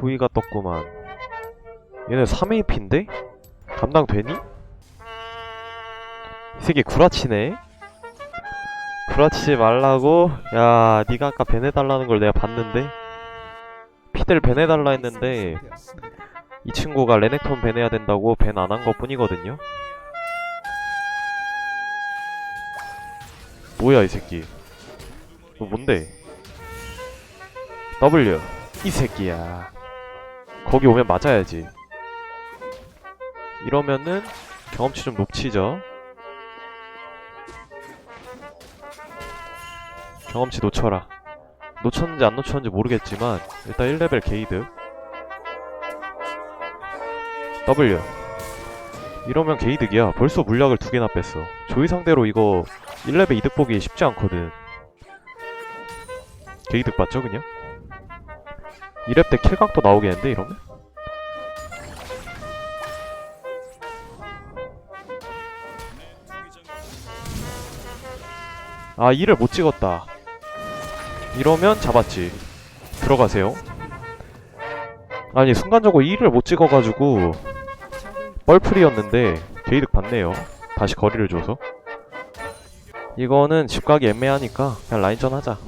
조이가 떴구만. 얘네 3AP인데? 감당 되니? 이 새끼 구라치네? 구라치지 말라고? 야, 니가 아까 밴해달라는 걸 내가 봤는데? 피들 밴해달라 했는데, 이 친구가 레넥톤 밴해야 된다고 밴안한 것 뿐이거든요? 뭐야, 이 새끼. 너 뭔데? W. 이 새끼야. 거기 오면 맞아야지. 이러면은 경험치 좀 높치죠. 경험치 놓쳐라. 놓쳤는지 안 놓쳤는지 모르겠지만 일단 1레벨 게이드. W. 이러면 게이득이야. 벌써 물약을 두 개나 뺐어. 조이 상대로 이거 1레벨 이득 보기 쉽지 않거든. 게이득 봤죠 그냥? 2렙 때 킬각도 나오겠는데 이러면? 아 2를 못 찍었다. 이러면 잡았지. 들어가세요. 아니 순간적으로 2를 못 찍어가지고 뻘풀이었는데 게이득 받네요. 다시 거리를 줘서. 이거는 집 가기 애매하니까 그냥 라인전 하자.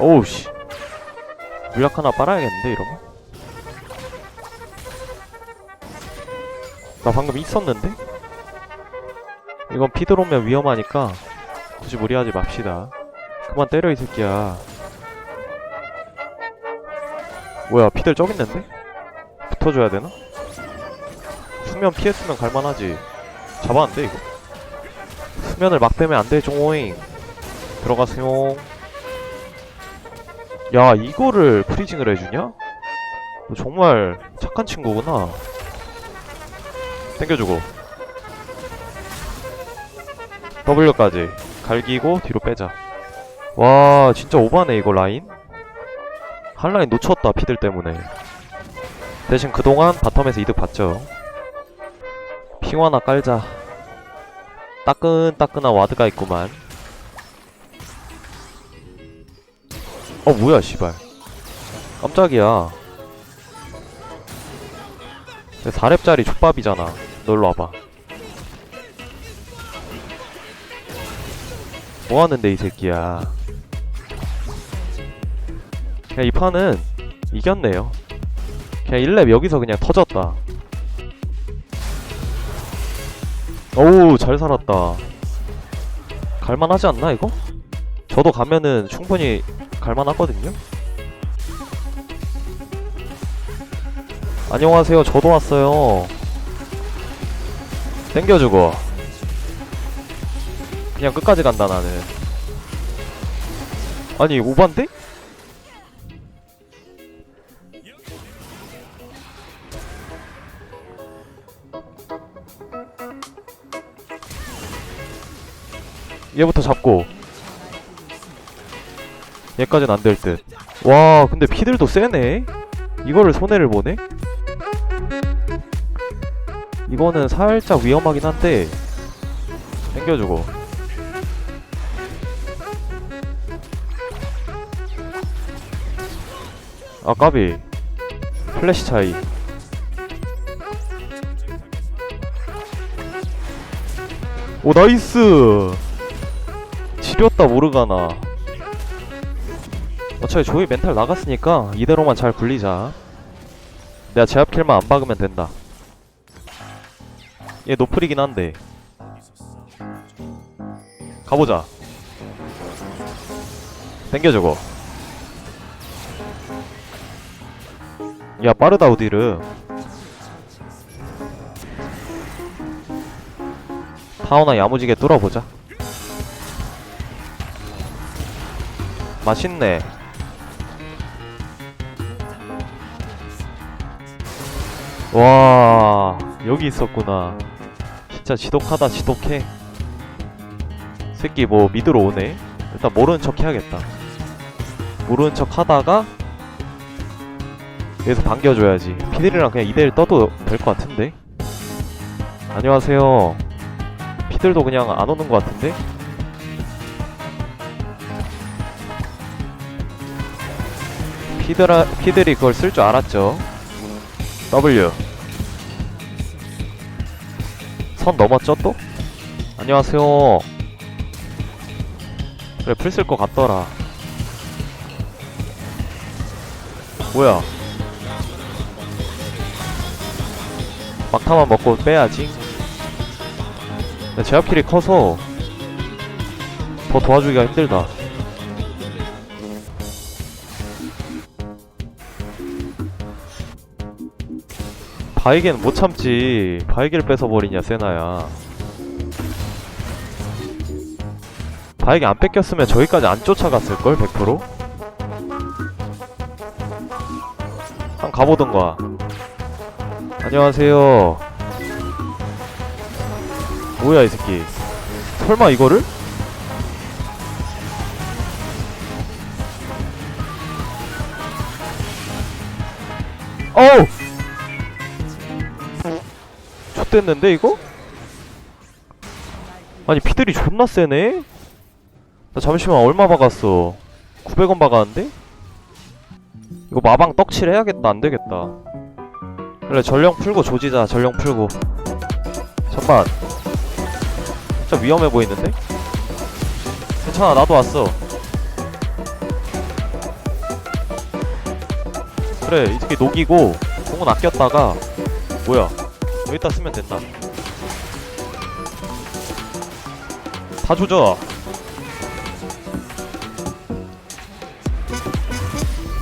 오우 씨. 물약 하나 빨아야겠는데 이러면? 나 방금 있었는데? 이건 피 들어오면 위험하니까 굳이 무리하지 맙시다. 그만 때려 이 새끼야. 뭐야 피들 쩍 있는데? 붙어줘야 되나? 수면 피했으면 갈만하지. 잡았는데 이거? 수면을 막 빼면 안돼 종호잉. 들어가세요. 야 이거를 프리징을 해주냐? 너 정말 착한 친구구나. 땡겨주고 W까지. 갈기고 뒤로 빼자. 와 진짜 오바네 이거 라인? 한 라인 놓쳤다 피들 때문에. 대신 그동안 바텀에서 이득 봤죠? 핑 하나 깔자. 따끈따끈한 와드가 있구만. 어 뭐야 씨발. 깜짝이야. 4렙짜리 족밥이잖아. 널로 와봐 뭐하는데 이 새끼야. 그냥 이 판은 이겼네요. 그냥 1렙 여기서 그냥 터졌다. 오우 잘 살았다. 갈만하지 않나 이거? 저도 가면은 충분히 갈만하거든요. 안녕하세요. 저도 왔어요. 땡겨주고 그냥 끝까지 간다 나는 아니 오반데? 얘부터 잡고 얘까진 안 될 듯. 와, 근데 피들도 세네? 이거를 손해를 보네? 이거는 살짝 위험하긴 한데, 당겨주고. 아, 까비. 플래시 차이. 오, 나이스! 지렸다, 모르가나. 어차피 조이 멘탈 나갔으니까 이대로만 잘 굴리자 내가 제압킬만 안 박으면 된다 얘 노플이긴 한데 가보자 땡겨주고 야 빠르다 우디르. 타오나 야무지게 뚫어보자. 맛있네. 와 여기 있었구나. 진짜 지독하다 지독해. 새끼 뭐 미드로 오네? 일단 모르는 척 해야겠다. 모르는 척 하다가 여기서 반겨줘야지. 피들이랑 그냥 2대1 떠도 될 것 같은데? 안녕하세요. 피들도 그냥 안 오는 것 같은데? 피드라, 피들이 그걸 쓸 줄 알았죠? W. 선 넘었죠 또? 안녕하세요. 그래 풀 쓸 것 같더라. 뭐야 막타만 먹고 빼야지. 제압킬이 커서 더 도와주기가 힘들다. 바이게는 못 참지. 바이게를 뺏어버리냐 세나야. 바이게 안 뺏겼으면 저기까지 안 쫓아갔을걸 100%? 한 가보던가 안녕하세요 뭐야 이 새끼 설마 이거를? 어우! X됐는데 이거? 아니 피들이 존나 세네? 나 잠시만 얼마 박았어 900원 박았는데? 이거 마방 떡칠 해야겠다 안되겠다 그래 전령 풀고 조지자 전령 풀고. 잠깐 진짜 위험해 보이는데? 괜찮아 나도 왔어. 그래 이 새끼 녹이고 공은 아꼈다가 뭐야? 여기다 쓰면 된다. 다 조져.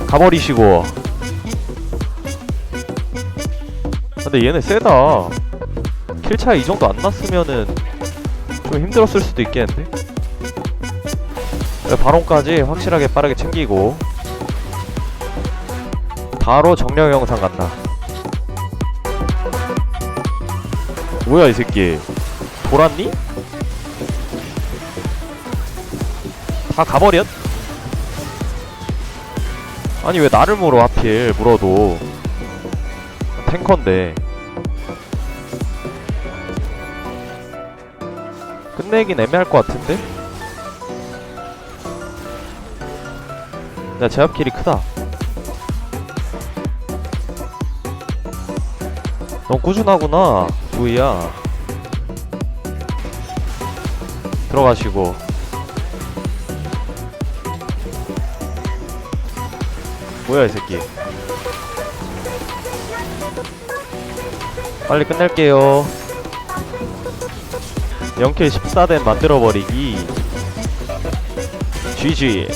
가버리시고 근데 얘네 세다. 킬 차이 이 정도 안 났으면은 좀 힘들었을 수도 있겠는데? 네, 바론까지 확실하게 빠르게 챙기고. 바로 정령 영상 간다. 뭐야 이 새끼. 돌았니? 다 가버렸? 아니 왜 나를 물어 하필 물어도 탱커인데. 끝내긴 애매할 것 같은데? 야 제압킬이 크다. 넌 꾸준하구나 부이야. 들어가시고. 뭐야 이 새끼 빨리 끝낼게요. 0킬 14된 만들어버리기. GG